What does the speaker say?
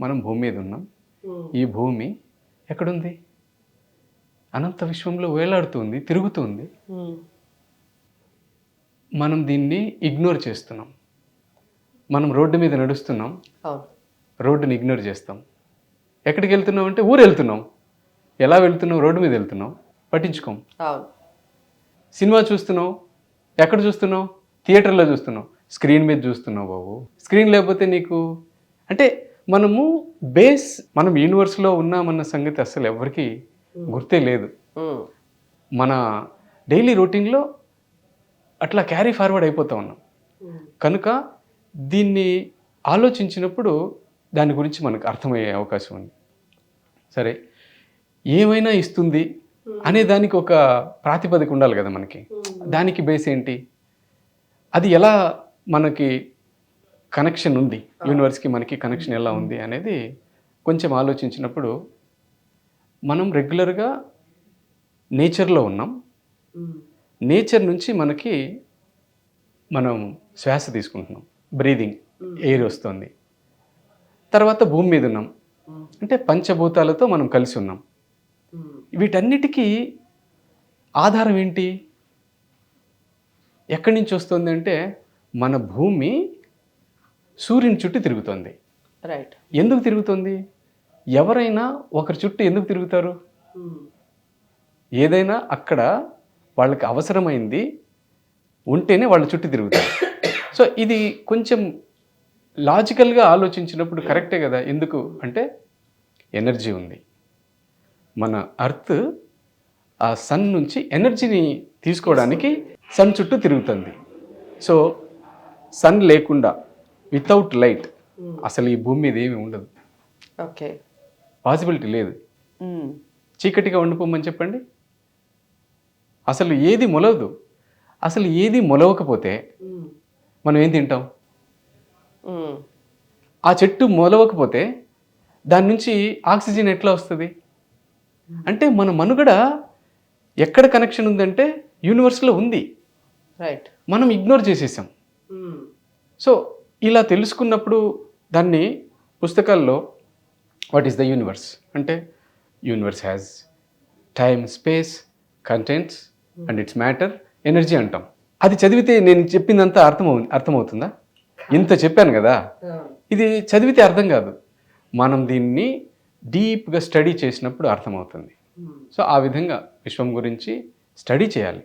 మనం భూమి మీద ఉన్నాం. ఈ భూమి ఎక్కడుంది? అనంత విశ్వంలో వేలాడుతుంది తిరుగుతుంది. మనం దీన్ని ఇగ్నోర్ చేస్తున్నాం. మనం రోడ్డు మీద నడుస్తున్నాం. రోడ్డుని ఇగ్నోర్ చేస్తాం. ఎక్కడికి వెళ్తున్నాం అంటే ఊరు వెళ్తున్నాం. ఎలా వెళ్తున్నాం? రోడ్డు మీద వెళ్తున్నాం. పట్టించుకోం. సినిమా చూస్తున్నావు? ఎక్కడ చూస్తున్నావు? థియేటర్లో చూస్తున్నావు. స్క్రీన్ మీద చూస్తున్నావు బాబు. స్క్రీన్ లేకపోతే నీకు అంటే మనము బేస్ మనం యూనివర్స్లో ఉన్నామన్న సంగతి అసలు ఎవరికి గుర్తే లేదు. మన డైలీ రొటీన్లో అట్లా క్యారీ ఫార్వర్డ్ అయిపోతా ఉన్నాం. కనుక దీన్ని ఆలోచించినప్పుడు దాని గురించి మనకు అర్థమయ్యే అవకాశం ఉంది. సరే ఏమైనా ఇస్తుంది అనే దానికి ఒక ప్రాతిపదిక ఉండాలి కదా మనకి. దానికి బేస్ ఏంటి? అది ఎలా మనకి కనెక్షన్ ఉంది. యూనివర్స్కి మనకి కనెక్షన్ ఎలా ఉంది అనేది కొంచెం ఆలోచించినప్పుడు మనం రెగ్యులర్గా నేచర్లో ఉన్నాం. నేచర్ నుంచి మనకి మనం శ్వాస తీసుకుంటున్నాం. బ్రీదింగ్ ఎయిర్ వస్తుంది. తర్వాత భూమి మీద ఉన్నాం. అంటే పంచభూతాలతో మనం కలిసి ఉన్నాం. వీటన్నిటికీ ఆధారం ఏంటి? ఎక్కడి నుంచి వస్తుంది అంటే మన భూమి సూర్యుని చుట్టూ తిరుగుతుంది. రైట్ ఎందుకు తిరుగుతుంది? ఎవరైనా ఒకరి చుట్టూ ఎందుకు తిరుగుతారు? ఏదైనా అక్కడ వాళ్ళకి అవసరమైంది ఉంటేనే వాళ్ళ చుట్టూ తిరుగుతారు. సో ఇది కొంచెం లాజికల్గా ఆలోచించినప్పుడు కరెక్టే కదా? ఎందుకు? అంటే ఎనర్జీ ఉంది. మన అర్త్ ఆ సన్ నుంచి ఎనర్జీని తీసుకోవడానికి సన్ చుట్టూ తిరుగుతుంది. సో సన్ లేకుండా వితౌట్ లైట్ అసలు ఈ భూమి మీద ఏమీ ఉండదు. ఓకే పాసిబిలిటీ లేదు. చీకటిగా ఉండిపోమని చెప్పండి? అసలు ఏది మొలవదు. అసలు ఏది మొలవకపోతే మనం ఏం తింటాం? ఆ చెట్టు మొలవకపోతే దాని నుంచి ఆక్సిజన్ ఎట్లా వస్తుంది? అంటే మన మనుగడ ఎక్కడ కనెక్షన్ ఉందంటే యూనివర్స్లో ఉంది. రైట్ మనం ఇగ్నోర్ చేసేసాం. సో ఇలా తెలుసుకున్నప్పుడు దాన్ని పుస్తకాల్లో వాట్ ఈస్ ద యూనివర్స్ అంటే universe has time space contents and its matter energy అంటాం. అది చదివితే నేను చెప్పిందంతా అర్థం అర్థమవుతుందా? ఇంత చెప్పాను కదా. ఇది చదివితే అర్థం కాదు. మనం దీన్ని డీప్గా స్టడీ చేసినప్పుడు అర్థమవుతుంది. సో ఆ విధంగా విశ్వం గురించి స్టడీ చేయాలి.